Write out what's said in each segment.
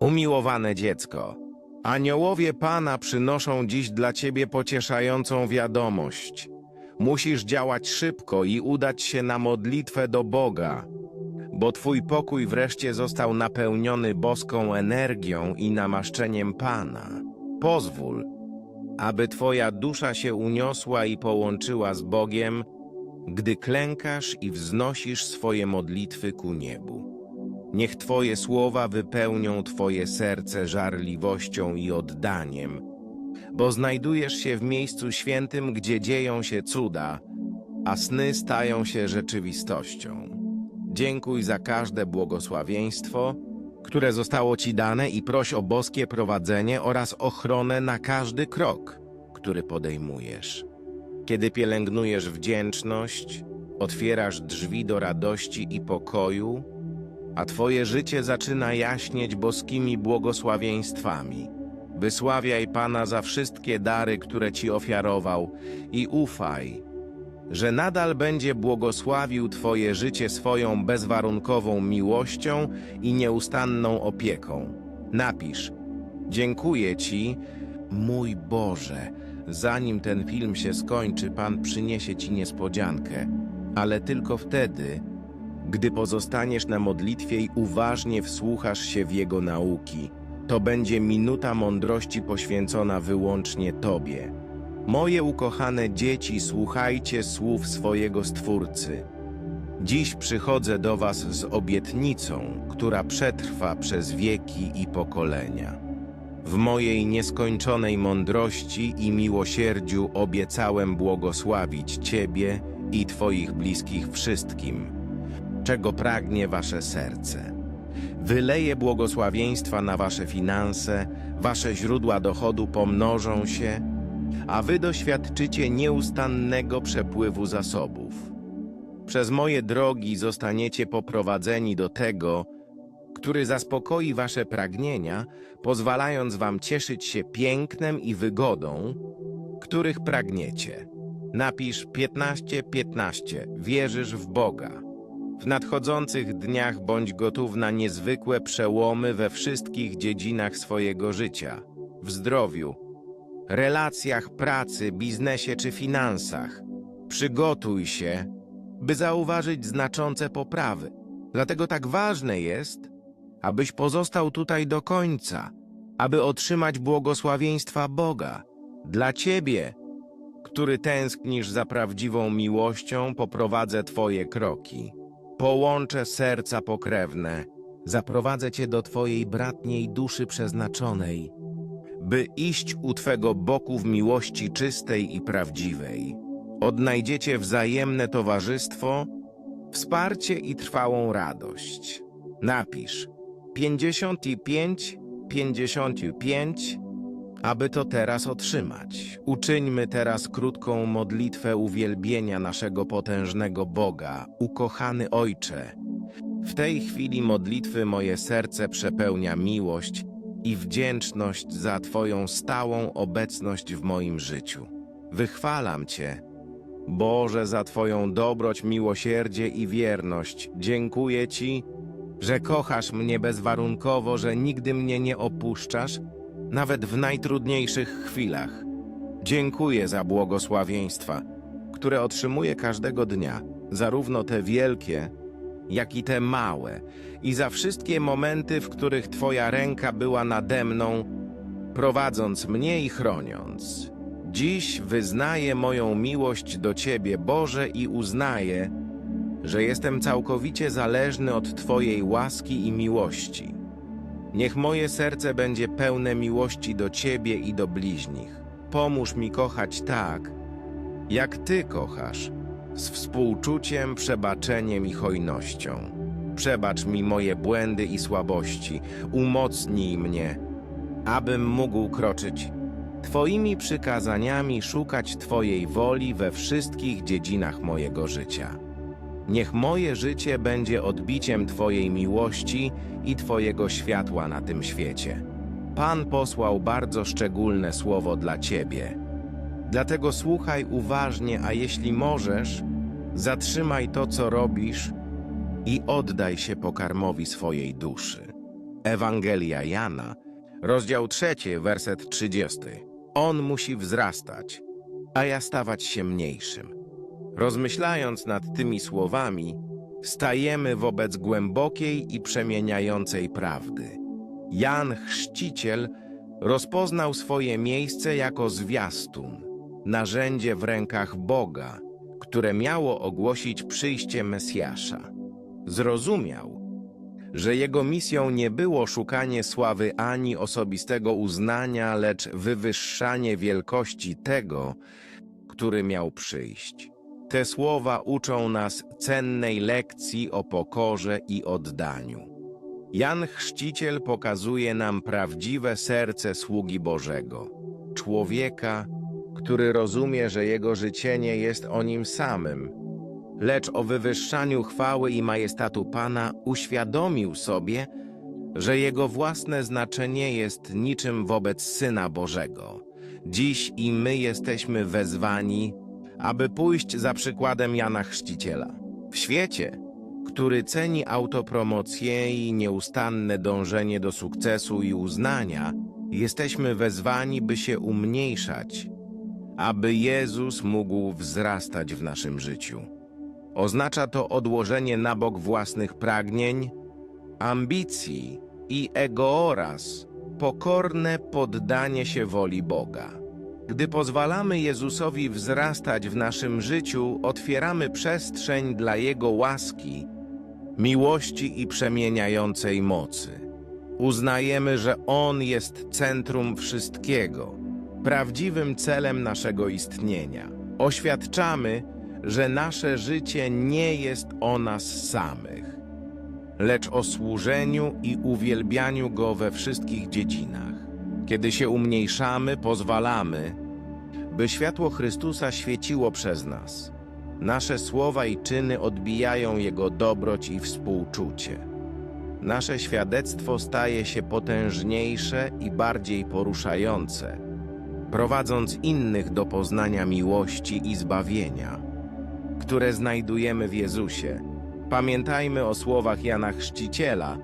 Umiłowane dziecko, aniołowie Pana przynoszą dziś dla ciebie pocieszającą wiadomość. Musisz działać szybko i udać się na modlitwę do Boga, bo twój pokój wreszcie został napełniony boską energią i namaszczeniem Pana. Pozwól, aby twoja dusza się uniosła i połączyła z Bogiem, gdy klękasz i wznosisz swoje modlitwy ku niebu. Niech Twoje słowa wypełnią Twoje serce żarliwością i oddaniem, bo znajdujesz się w miejscu świętym, gdzie dzieją się cuda, a sny stają się rzeczywistością. Dziękuj za każde błogosławieństwo, które zostało Ci dane i proś o boskie prowadzenie oraz ochronę na każdy krok, który podejmujesz. Kiedy pielęgnujesz wdzięczność, otwierasz drzwi do radości i pokoju, a Twoje życie zaczyna jaśnieć boskimi błogosławieństwami. Wysławiaj Pana za wszystkie dary, które Ci ofiarował i ufaj, że nadal będzie błogosławił Twoje życie swoją bezwarunkową miłością i nieustanną opieką. Napisz: Dziękuję Ci, mój Boże. Zanim ten film się skończy, Pan przyniesie Ci niespodziankę, ale tylko wtedy, gdy pozostaniesz na modlitwie i uważnie wsłuchasz się w Jego nauki. To będzie minuta mądrości poświęcona wyłącznie Tobie. Moje ukochane dzieci, słuchajcie słów swojego Stwórcy. Dziś przychodzę do Was z obietnicą, która przetrwa przez wieki i pokolenia. W mojej nieskończonej mądrości i miłosierdziu obiecałem błogosławić Ciebie i Twoich bliskich wszystkim, czego pragnie Wasze serce. Wyleję błogosławieństwa na Wasze finanse, Wasze źródła dochodu pomnożą się, a Wy doświadczycie nieustannego przepływu zasobów. Przez moje drogi zostaniecie poprowadzeni do tego, który zaspokoi wasze pragnienia, pozwalając wam cieszyć się pięknem i wygodą, których pragniecie. Napisz 15-15, wierzysz w Boga. W nadchodzących dniach bądź gotów na niezwykłe przełomy we wszystkich dziedzinach swojego życia w zdrowiu, relacjach, pracy, biznesie czy finansach. Przygotuj się, by zauważyć znaczące poprawy. Dlatego tak ważne jest, abyś pozostał tutaj do końca, aby otrzymać błogosławieństwa Boga. Dla Ciebie, który tęsknisz za prawdziwą miłością, poprowadzę Twoje kroki. Połączę serca pokrewne, zaprowadzę Cię do Twojej bratniej duszy przeznaczonej, by iść u Twego boku w miłości czystej i prawdziwej. Odnajdziecie wzajemne towarzystwo, wsparcie i trwałą radość. Napisz 55 55 aby to teraz otrzymać. Uczyńmy teraz krótką modlitwę uwielbienia naszego potężnego Boga, ukochany Ojcze. W tej chwili modlitwy moje serce przepełnia miłość i wdzięczność za Twoją stałą obecność w moim życiu. Wychwalam Cię, Boże, za Twoją dobroć, miłosierdzie i wierność. Dziękuję Ci, że kochasz mnie bezwarunkowo, że nigdy mnie nie opuszczasz, nawet w najtrudniejszych chwilach. Dziękuję za błogosławieństwa, które otrzymuję każdego dnia, zarówno te wielkie, jak i te małe, i za wszystkie momenty, w których Twoja ręka była nade mną, prowadząc mnie i chroniąc. Dziś wyznaję moją miłość do Ciebie, Boże, i uznaję, że jestem całkowicie zależny od Twojej łaski i miłości. Niech moje serce będzie pełne miłości do Ciebie i do bliźnich. Pomóż mi kochać tak, jak Ty kochasz, z współczuciem, przebaczeniem i hojnością. Przebacz mi moje błędy i słabości, umocnij mnie, abym mógł kroczyć Twoimi przykazaniami szukać Twojej woli we wszystkich dziedzinach mojego życia. Niech moje życie będzie odbiciem Twojej miłości i Twojego światła na tym świecie. Pan posłał bardzo szczególne słowo dla Ciebie. Dlatego słuchaj uważnie, a jeśli możesz, zatrzymaj to, co robisz i oddaj się pokarmowi swojej duszy. Ewangelia Jana, rozdział trzeci, werset 30. On musi wzrastać, a ja stawać się mniejszym. Rozmyślając nad tymi słowami, stajemy wobec głębokiej i przemieniającej prawdy. Jan Chrzciciel rozpoznał swoje miejsce jako zwiastun, narzędzie w rękach Boga, które miało ogłosić przyjście Mesjasza. Zrozumiał, że jego misją nie było szukanie sławy ani osobistego uznania, lecz wywyższanie wielkości tego, który miał przyjść. Te słowa uczą nas cennej lekcji o pokorze i oddaniu. Jan Chrzciciel pokazuje nam prawdziwe serce sługi Bożego, człowieka, który rozumie, że jego życie nie jest o nim samym, lecz o wywyższaniu chwały i majestatu Pana uświadomił sobie, że jego własne znaczenie jest niczym wobec Syna Bożego. Dziś i my jesteśmy wezwani, aby pójść za przykładem Jana Chrzciciela. W świecie, który ceni autopromocję i nieustanne dążenie do sukcesu i uznania, jesteśmy wezwani, by się umniejszać, aby Jezus mógł wzrastać w naszym życiu. Oznacza to odłożenie na bok własnych pragnień, ambicji i ego oraz pokorne poddanie się woli Boga. Gdy pozwalamy Jezusowi wzrastać w naszym życiu, otwieramy przestrzeń dla Jego łaski, miłości i przemieniającej mocy. Uznajemy, że On jest centrum wszystkiego, prawdziwym celem naszego istnienia. Oświadczamy, że nasze życie nie jest o nas samych, lecz o służeniu i uwielbianiu Go we wszystkich dziedzinach. Kiedy się umniejszamy, pozwalamy, by światło Chrystusa świeciło przez nas. Nasze słowa i czyny odbijają Jego dobroć i współczucie. Nasze świadectwo staje się potężniejsze i bardziej poruszające, prowadząc innych do poznania miłości i zbawienia, które znajdujemy w Jezusie. Pamiętajmy o słowach Jana Chrzciciela: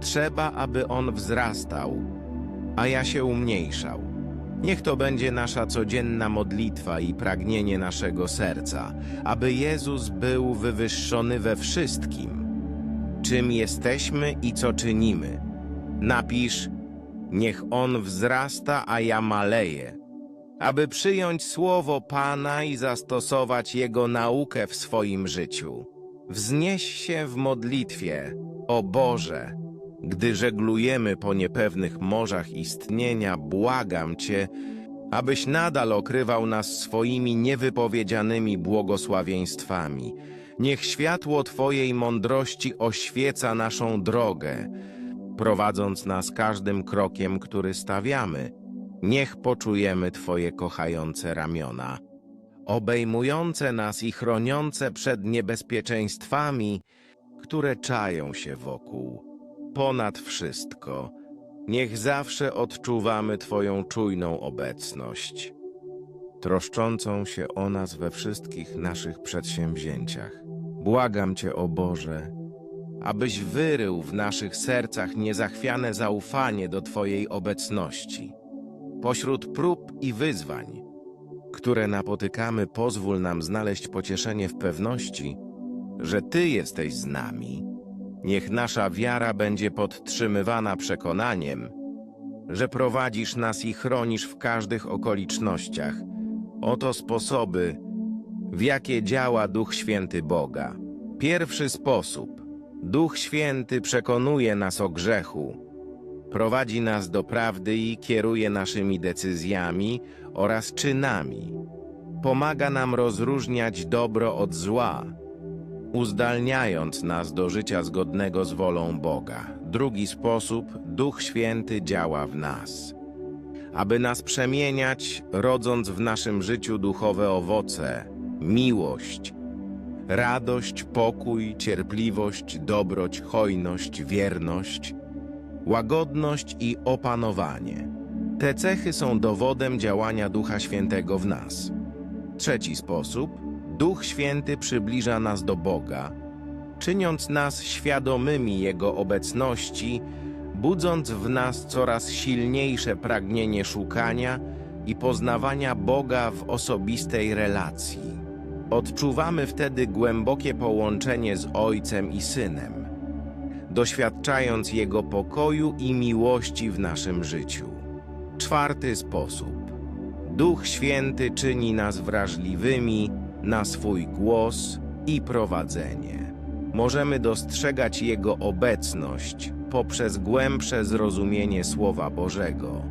Trzeba, aby on wzrastał, a ja się umniejszał. Niech to będzie nasza codzienna modlitwa i pragnienie naszego serca, aby Jezus był wywyższony we wszystkim, czym jesteśmy i co czynimy. Napisz, niech On wzrasta, a ja maleję, aby przyjąć słowo Pana i zastosować Jego naukę w swoim życiu. Wznieś się w modlitwie, o Boże, gdy żeglujemy po niepewnych morzach istnienia, błagam Cię, abyś nadal okrywał nas swoimi niewypowiedzianymi błogosławieństwami. Niech światło Twojej mądrości oświeca naszą drogę, prowadząc nas każdym krokiem, który stawiamy. Niech poczujemy Twoje kochające ramiona, obejmujące nas i chroniące przed niebezpieczeństwami, które czają się wokół ponad wszystko, niech zawsze odczuwamy Twoją czujną obecność, troszczącą się o nas we wszystkich naszych przedsięwzięciach. Błagam Cię, o Boże, abyś wyrył w naszych sercach niezachwiane zaufanie do Twojej obecności. Pośród prób i wyzwań, które napotykamy, pozwól nam znaleźć pocieszenie w pewności, że Ty jesteś z nami Niech nasza wiara będzie podtrzymywana przekonaniem, że prowadzisz nas i chronisz w każdych okolicznościach. Oto sposoby, w jakie działa Duch Święty Boga. Pierwszy sposób. Duch Święty przekonuje nas o grzechu, prowadzi nas do prawdy i kieruje naszymi decyzjami oraz czynami. Pomaga nam rozróżniać dobro od zła uzdalniając nas do życia zgodnego z wolą Boga. Drugi sposób, Duch Święty działa w nas, aby nas przemieniać, rodząc w naszym życiu duchowe owoce, miłość, radość, pokój, cierpliwość, dobroć, hojność, wierność, łagodność i opanowanie. Te cechy są dowodem działania Ducha Świętego w nas. Trzeci sposób – Duch Święty przybliża nas do Boga, czyniąc nas świadomymi Jego obecności, budząc w nas coraz silniejsze pragnienie szukania i poznawania Boga w osobistej relacji. Odczuwamy wtedy głębokie połączenie z Ojcem i Synem, doświadczając Jego pokoju i miłości w naszym życiu. Czwarty sposób. Duch Święty czyni nas wrażliwymi na swój głos i prowadzenie. Możemy dostrzegać Jego obecność poprzez głębsze zrozumienie Słowa Bożego.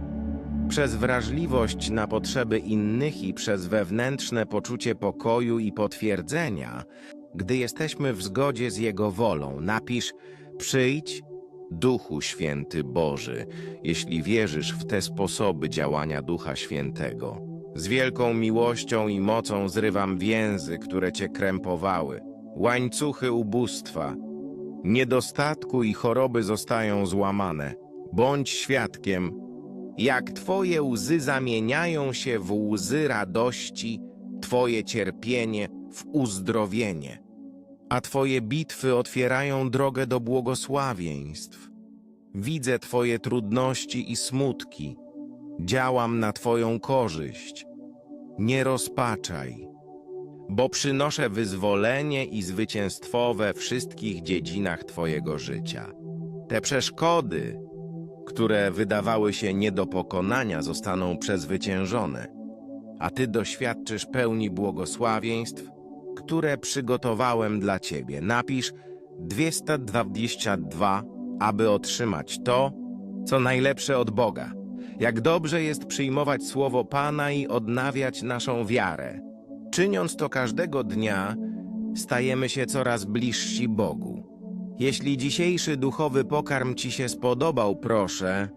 Przez wrażliwość na potrzeby innych i przez wewnętrzne poczucie pokoju i potwierdzenia, gdy jesteśmy w zgodzie z Jego wolą, napisz: Przyjdź, Duchu Święty Boży, jeśli wierzysz w te sposoby działania Ducha Świętego. Z wielką miłością i mocą zrywam więzy, które cię krępowały, łańcuchy ubóstwa, niedostatku i choroby zostają złamane. Bądź świadkiem, jak Twoje łzy zamieniają się w łzy radości, Twoje cierpienie w uzdrowienie, a Twoje bitwy otwierają drogę do błogosławieństw. Widzę Twoje trudności i smutki, działam na Twoją korzyść. Nie rozpaczaj, bo przynoszę wyzwolenie i zwycięstwo we wszystkich dziedzinach Twojego życia. Te przeszkody, które wydawały się nie do pokonania, zostaną przezwyciężone, a Ty doświadczysz pełni błogosławieństw, które przygotowałem dla Ciebie. Napisz 222, aby otrzymać to, co najlepsze od Boga. Jak dobrze jest przyjmować słowo Pana i odnawiać naszą wiarę. Czyniąc to każdego dnia, stajemy się coraz bliżsi Bogu. Jeśli dzisiejszy duchowy pokarm Ci się spodobał, proszę,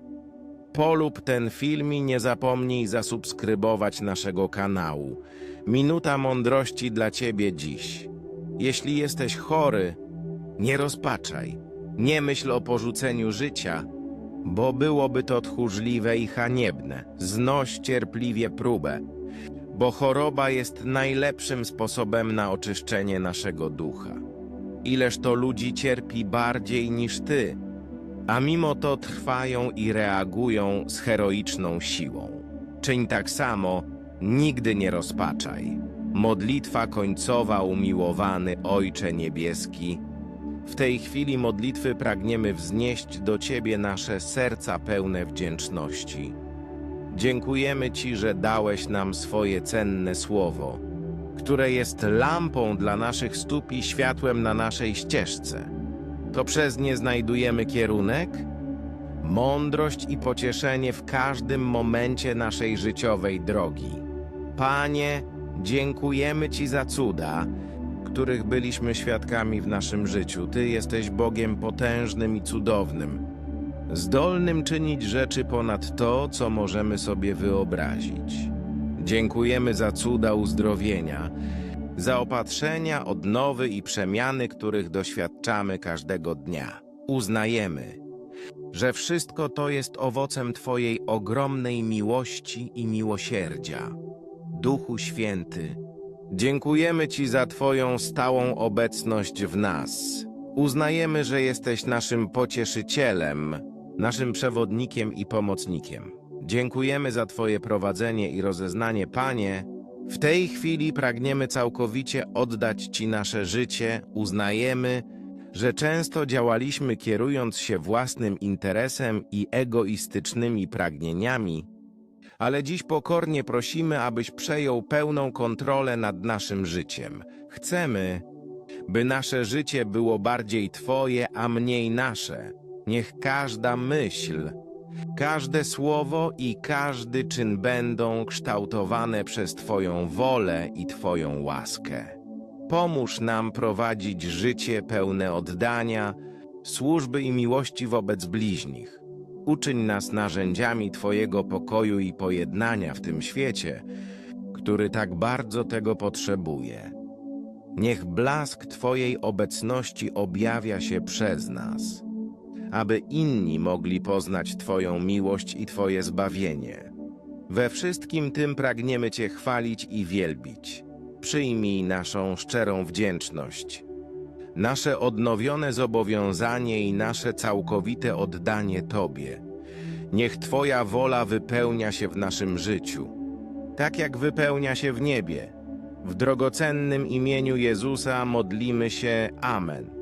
polub ten film i nie zapomnij zasubskrybować naszego kanału. Minuta mądrości dla Ciebie dziś. Jeśli jesteś chory, nie rozpaczaj. Nie myśl o porzuceniu życia, bo byłoby to tchórzliwe i haniebne. Znoś cierpliwie próbę, bo choroba jest najlepszym sposobem na oczyszczenie naszego ducha. Ileż to ludzi cierpi bardziej niż ty, a mimo to trwają i reagują z heroiczną siłą. Czyń tak samo, nigdy nie rozpaczaj. Modlitwa końcowa, umiłowany Ojcze Niebieski. W tej chwili modlitwy pragniemy wznieść do Ciebie nasze serca pełne wdzięczności. Dziękujemy Ci, że dałeś nam swoje cenne słowo które jest lampą dla naszych stóp i światłem na naszej ścieżce. To przez nie znajdujemy kierunek, mądrość i pocieszenie w każdym momencie naszej życiowej drogi. Panie, dziękujemy Ci za cuda, których byliśmy świadkami w naszym życiu. Ty jesteś Bogiem potężnym i cudownym, zdolnym czynić rzeczy ponad to, co możemy sobie wyobrazić. Dziękujemy za cuda uzdrowienia, zaopatrzenia, odnowy i przemiany, których doświadczamy każdego dnia. Uznajemy, że wszystko to jest owocem Twojej ogromnej miłości i miłosierdzia. Duchu Święty, dziękujemy Ci za Twoją stałą obecność w nas. Uznajemy, że jesteś naszym pocieszycielem, naszym przewodnikiem i pomocnikiem. Dziękujemy za Twoje prowadzenie i rozeznanie, Panie. W tej chwili pragniemy całkowicie oddać Ci nasze życie, uznajemy, że często działaliśmy kierując się własnym interesem i egoistycznymi pragnieniami, ale dziś pokornie prosimy, abyś przejął pełną kontrolę nad naszym życiem. Chcemy, by nasze życie było bardziej Twoje, a mniej nasze. Niech każda myśl, Każde słowo i każdy czyn będą kształtowane przez Twoją wolę i Twoją łaskę. Pomóż nam prowadzić życie pełne oddania, służby i miłości wobec bliźnich. Uczyń nas narzędziami Twojego pokoju i pojednania w tym świecie, który tak bardzo tego potrzebuje. Niech blask Twojej obecności objawia się przez nas aby inni mogli poznać Twoją miłość i Twoje zbawienie. We wszystkim tym pragniemy Cię chwalić i wielbić. Przyjmij naszą szczerą wdzięczność. Nasze odnowione zobowiązanie i nasze całkowite oddanie Tobie. Niech Twoja wola wypełnia się w naszym życiu, tak jak wypełnia się w niebie. W drogocennym imieniu Jezusa modlimy się. Amen.